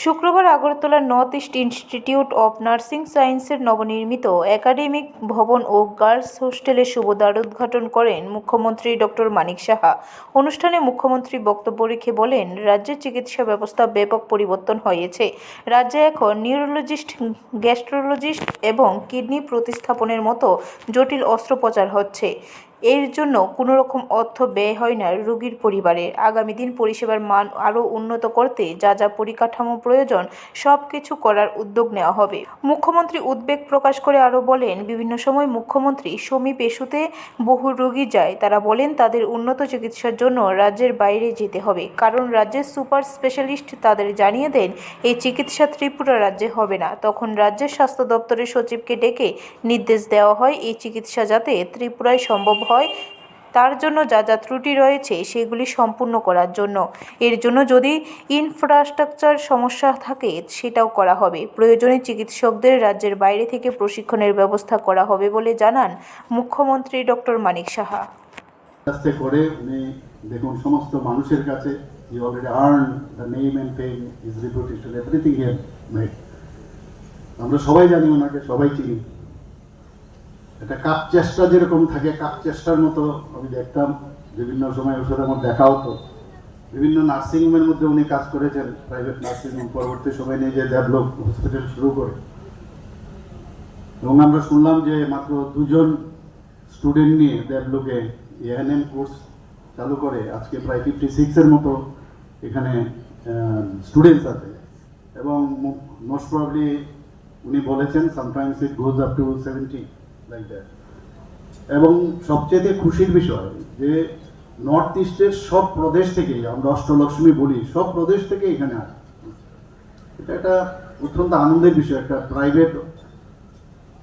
শুক্রবার আগরতলার North East Institute of Nursing সায়েন্সের নবনির্মিত একাডেমিক ভবন ও গার্লস হোস্টেলের শুভ দ্বারোদ্ঘাটন করেন মুখ্যমন্ত্রী ডক্টর মানিক সাহা। অনুষ্ঠানে মুখ্যমন্ত্রী বক্তব্য রেখে বলেন রাজ্যের চিকিৎসা ব্যবস্থা ব্যাপক পরিবর্তন হয়েছে। রাজ্যে এখন নিউরোলজিস্ট, গ্যাস্ট্রোলজিস্ট এবং কিডনি প্রতিস্থাপনের মতো জটিল অস্ত্রোপচার হচ্ছে। এর জন্য কোনো রকম অর্থ ব্যয় হয় না রোগীর পরিবারের। আগামী দিন পরিষেবার মান আরও উন্নত করতে যা যা পরিকাঠামো প্রয়োজন সব কিছু করার উদ্যোগ নেওয়া হবে। মুখ্যমন্ত্রী উদ্বেগ প্রকাশ করে আরও বলেন, বিভিন্ন সময় মুখ্যমন্ত্রী সমীপ এসুতে বহু রোগী যায়। তারা বলেন, তাদের উন্নত চিকিৎসার জন্য রাজ্যের বাইরে যেতে হবে। কারণ রাজ্যের সুপার স্পেশালিস্ট তাদের জানিয়ে দেন, এই চিকিৎসা ত্রিপুরা রাজ্যে হবে না। তখন রাজ্যের স্বাস্থ্য দপ্তরের সচিবকে ডেকে নির্দেশ দেওয়া হয়, এই চিকিৎসা যাতে ত্রিপুরায় সম্ভব হয়। তার জন্য যা যা ত্রুটি রয়েছে সেগুলি সম্পূর্ণ করার জন্য। এর জন্য যদি ইনফ্রাস্ট্রাকচার সমস্যা থাকে, সেটাও করা হবে। প্রয়োজনে চিকিৎসকদের রাজ্যের বাইরে থেকে প্রশিক্ষণের ব্যবস্থা করা হবে বলে জানান মুখ্যমন্ত্রী ডক্টর মানিক সাহা। আস্তে করে উনি দেখুন, সমস্ত মানুষের কাছে আমরা সবাই জানি ওনাকে, সবাই চিনি। একটা কাপ চেষ্টা যেরকম থাকে, কাপ চেষ্টার মতো আমি দেখতাম। বিভিন্ন সময় সাথে আমার দেখা হতো। বিভিন্ন নার্সিংহোমের মধ্যে উনি কাজ করেছেন প্রাইভেট নার্সিংহোম পরবর্তী সময় নিয়ে যে ডেভেলপ হসপিটাল শুরু করে। এবং আমরা শুনলাম যে মাত্র দুজন স্টুডেন্ট নিয়ে ডেভেলপে এএনএম কোর্স চালু করে। আজকে প্রায় ফিফটি সিক্সের মতো এখানে স্টুডেন্টস আছে। এবং মোস্ট প্রবলি উনি বলেছেন sometimes it goes up to seventy এবং সবচেয়ে খুশির বিষয় যে নর্থ ইস্টের সব প্রদেশ থেকে, আমরা অষ্টলক্ষ্মী বলি, সব প্রদেশ থেকে এখানে আসে। এটা একটা অত্যন্ত আনন্দের বিষয়, একটা প্রাইভেট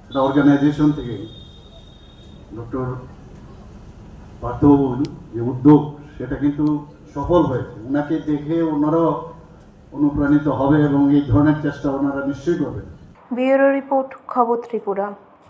একটা অর্গানাইজেশন থেকে। ডক্টর পার্থবাবুর যে উদ্যোগ, সেটা কিন্তু সফল হয়েছে। ওনাকে দেখে ওনারাও অনুপ্রাণিত হবে এবং এই ধরনের চেষ্টা ওনারা নিশ্চয়ই করবেন। ব্যুরো রিপোর্ট, খবর ত্রিপুরা।